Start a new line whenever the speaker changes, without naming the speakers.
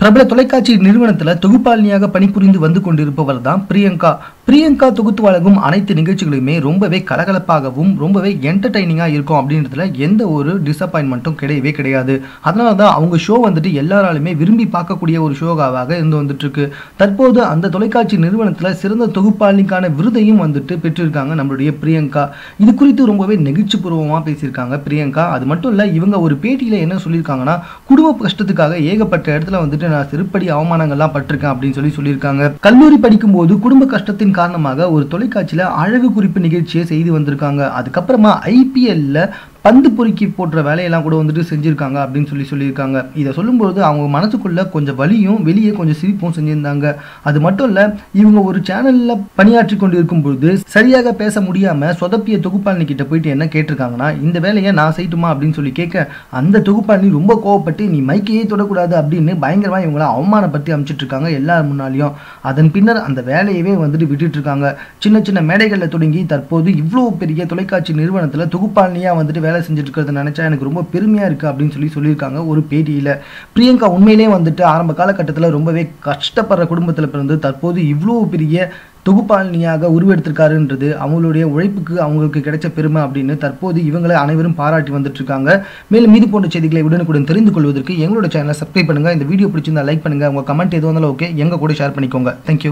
பிரபல தொலைக்காட்சி நிறுவனத்தில் தொகுப்பாளினியாக பணிபுரிந்து வந்து கொண்டிருப்பவர் தான் பிரியங்கா. பிரியங்கா தொகுத்து வழங்கும் அனைத்து நிகழ்ச்சிகளுமே ரொம்பவே கலகலப்பாகவும் ரொம்பவே என்டர்டைனிங்காக இருக்கும் அப்படின்றதுல எந்த ஒரு டிசப்பாயின்மெண்ட்டும் கிடையவே கிடையாது. அதனால தான் அவங்க ஷோ வந்துட்டு எல்லாராலுமே விரும்பி பார்க்கக்கூடிய ஒரு ஷோகாவாக இருந்து வந்துட்டுருக்கு. தற்போது அந்த தொலைக்காட்சி நிறுவனத்தில் சிறந்த தொகுப்பாளினிக்கான விருதையும் வந்துட்டு பெற்றிருக்காங்க நம்மளுடைய பிரியங்கா. இது குறித்து ரொம்பவே நெகிழ்ச்சிபூர்வமா பேசியிருக்காங்க பிரியங்கா. அது மட்டும் இல்லை இவங்க ஒரு பேட்டியில் என்ன சொல்லியிருக்காங்கன்னா குடும்ப கஷ்டத்துக்காக ஏகப்பட்ட இடத்துல வந்துட்டு நான் செருப்படி அவமானங்கள்லாம் பட்டிருக்கேன் அப்படின்னு சொல்லி சொல்லியிருக்காங்க. கல்லூரி படிக்கும் போது குடும்ப கஷ்டத்தின் காரணமாக ஒரு தொலைக்காட்சியில் அழகு குறிப்பு நிகழ்ச்சியை செய்து வந்திருக்காங்க. அதுக்கப்புறமா ஐபிஎல்ல பந்து பொறுக்கி போட்டுற வேலையெல்லாம் கூட வந்துட்டு செஞ்சுருக்காங்க அப்படின்னு சொல்லி சொல்லியிருக்காங்க. இதை சொல்லும்போது அவங்க மனசுக்குள்ள கொஞ்சம் வலியும் வெளியே கொஞ்சம் சிரிப்பும் செஞ்சிருந்தாங்க. அது மட்டும் இல்லை இவங்க ஒரு சேனலில் பணியாற்றி கொண்டு இருக்கும்பொழுது சரியாக பேச முடியாமல் சொதப்பிய தொகுப்பாளினி கிட்ட போயிட்டு என்ன கேட்டிருக்காங்கன்னா இந்த வேலையை நான் செய்யட்டுமா அப்படின்னு சொல்லி கேட்க அந்த தொகுப்பாளினி ரொம்ப கோவப்பட்டு நீ மைக்கையே தொடக்கூடாது அப்படின்னு பயங்கரமாக இவங்கள அவமானப்படுத்தி அமைச்சிட்டு இருக்காங்க எல்லார் முன்னாலையும். அதன் பின்னர் அந்த வேலையவே வந்துட்டு விட்டுட்டு இருக்காங்க சின்ன சின்ன மேடைகளில் தொடங்கி தற்போது இவ்வளோ பெரிய தொலைக்காட்சி நிறுவனத்தில் தொகுப்பாளினியாக வந்துட்டு வேலை செஞ்சுட்டு இருக்கிறத எனக்கு ரொம்ப பெருமையாக இருக்கு அப்படின்னு சொல்லி சொல்லியிருக்காங்க. ஒரு பேட்டியில் பிரியங்கா உண்மையிலேயே வந்துட்டு ஆரம்ப காலகட்டத்தில் ரொம்பவே கஷ்டப்படுற குடும்பத்துல பிறந்து தற்போது இவ்வளோ பெரிய தொகுப்பாளினியாக உருவெடுத்திருக்காருன்றது அவங்களுடைய உழைப்புக்கு அவங்களுக்கு கிடைச்ச பெருமை அப்படின்னு தற்போது இவங்களை அனைவரும் பாராட்டி வந்துட்டு இருக்காங்க மேலும் மீது போன்ற செய்திகளை உடனுக்குடன் தெரிந்து கொள்வதற்கு எங்களோட சேனலை சப்ஸ்கிரைப் பண்ணுங்க. இந்த வீடியோ பிடிச்சிருந்தா லைக் பண்ணுங்க. உங்க கமெண்ட் எதுவும் இருந்தாலும் ஓகே எங்க கூட ஷேர் பண்ணிக்கோங்க. தேங்க்யூ